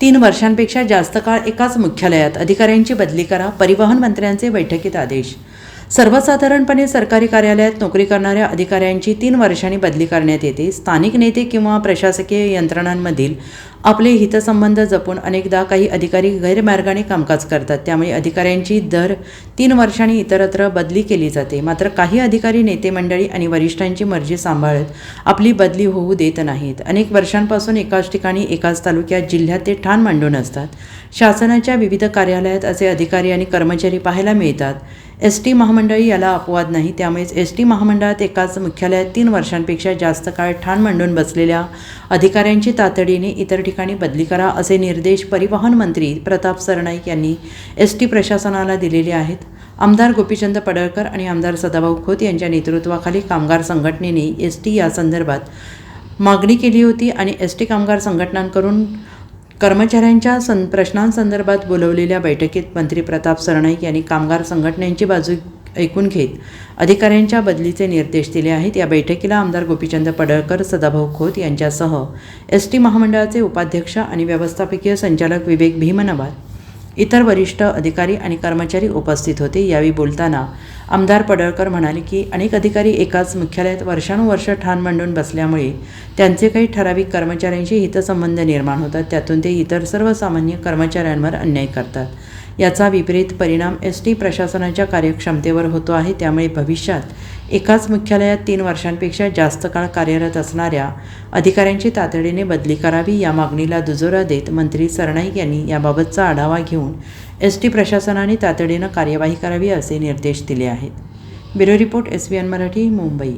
तीन वर्षांपेक्षा जास्त काळ एकाच मुख्यालयात. अधिकाऱ्यांची बदली करा. परिवहन मंत्र्यांचे बैठकीत आदेश. सर्वसाधारणपणे सरकारी कार्यालयात नोकरी करणाऱ्या अधिकाऱ्यांची तीन वर्षांनी बदली करण्यात येते. स्थानिक नेते किंवा प्रशासकीय यंत्रणांमधील आपले हितसंबंध जपून अनेकदा काही अधिकारी गैरमार्गाने कामकाज करतात. त्यामुळे अधिकाऱ्यांची दर तीन वर्षांनी इतरत्र बदली केली जाते. मात्र काही अधिकारी नेते मंडळी आणि वरिष्ठांची मर्जी सांभाळत आपली बदली होऊ देत नाहीत. अनेक वर्षांपासून एकाच ठिकाणी एकाच तालुक्यात जिल्ह्यात ते ठाण मांडून असतात. शासनाच्या विविध कार्यालयात असे अधिकारी आणि कर्मचारी पाहायला मिळतात. एस टी महामंडळी याला अपवाद नाही. त्यामुळेच एस टी महामंडळात एकाच मुख्यालयात तीन वर्षांपेक्षा जास्त काळ ठाण मांडून बसलेल्या अधिकाऱ्यांची तातडीने इतर ठिकाणी ठिकाणी बदली करा असे निर्देश परिवहन मंत्री प्रताप सरनाईक यांनी एस टी प्रशासनाला दिलेले आहेत. आमदार गोपीचंद पडळकर आणि आमदार सदाभाऊ खोत यांच्या नेतृत्वाखाली कामगार संघटनेने एस टी या संदर्भात मागणी केली होती आणि एस टी कामगार संघटनांकडून कर्मचाऱ्यांच्या सं प्रश्नांसंदर्भात बोलवलेल्या बैठकीत मंत्री प्रताप सरनाईक यांनी कामगार संघटनांची बाजू ऐकून घेत. अधिकाऱ्यांच्या बदलीचे निर्देश दिले आहेत. या बैठकीला आमदार गोपीचंद पडळकर सदाभाऊ खोत यांच्यासह एस टी महामंडळाचे उपाध्यक्ष आणि व्यवस्थापकीय संचालक विवेक भीमनवार इतर वरिष्ठ अधिकारी आणि कर्मचारी उपस्थित होते. यावेळी बोलताना आमदार पडळकर म्हणाले की अनेक अधिकारी एकाच मुख्यालयात वर्षानुवर्ष ठाण मांडून बसल्यामुळे त्यांचे काही ठराविक कर्मचाऱ्यांशी हितसंबंध निर्माण होतात. त्यातून ते इतर सर्वसामान्य कर्मचाऱ्यांवर अन्याय करतात. याचा विपरीत परिणाम एस टी प्रशासनाच्या कार्यक्षमतेवर होतो आहे. त्यामुळे भविष्यात एकाच मुख्यालयात तीन वर्षांपेक्षा जास्त काळ कार्यरत असणाऱ्या अधिकाऱ्यांची तातडीने बदली करावी या मागणीला दुजोरा देत मंत्री सरनाईक यांनी याबाबतचा आढावा घेऊन एस टी प्रशासनाने तातडीनं कार्यवाही करावी असे निर्देश दिले आहेत. Bureau report S B N Marathi Mumbai.